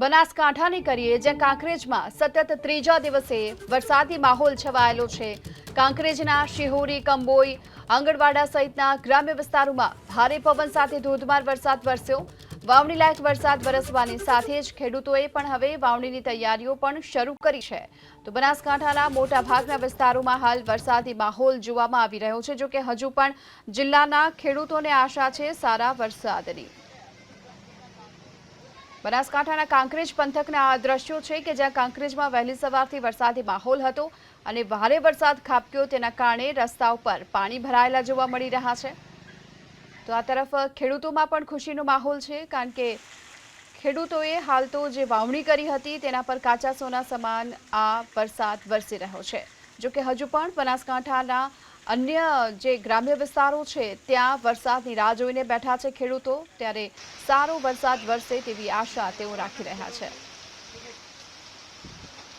બનાસકાંઠાની કરીએ, જ્યાં કાંકરેજમાં સતત ત્રીજા દિવસે વરસાદી માહોલ છવાયેલો છે. કાંકરેજના શિહોરી, કંબોઈ, આંગણવાડા સહિતના ગ્રામ્ય વિસ્તારોમાં ભારે પવન સાથે ધોધમાર વરસાદ વરસ્યો. વાવણી લાયક વરસાદ વરસવાની સાથે જ ખેડૂતોએ પણ હવે વાવણીની તૈયારીઓ પણ શરૂ કરી છે. તો બનાસકાંઠાના મોટાભાગના વિસ્તારોમાં હાલ વરસાદી માહોલ જોવામાં આવી રહ્યો છે જો કે હજુ પણ જિલ્લાના ખેડૂતોને આશા છે સારા વરસાદની. બનાસકાંઠાના કાંકરેજ પંથકના આ દ્રશ્યો છે કે જ્યાં કાંકરેજમાં વહેલી સવારથી વરસાદી માહોલ હતો અને ભારે વરસાદ ખાબક્યો તેના કારણે રસ્તા ઉપર પાણી ભરાયેલા જોવા મળી રહ્યા છે. તો આ તરફ ખેડૂતોમાં પણ ખુશીનો માહોલ છે કારણ કે ખેડૂતોએ હાલ તો જે વાવણી કરી હતી તેના પર કાચા સોના સમાન આ વરસાદ વરસી રહ્યો છે. જોકે હજુ પણ બનાસકાંઠાના અન્ય જે ગ્રામ્ય વિસ્તારો છે, ત્યાં વરસાદની રાહ જોઈને બેઠા છે ખેડૂતો. ત્યારે સારો વરસાદ વરસે તેવી આશા તેઓ રાખી રહ્યા છે.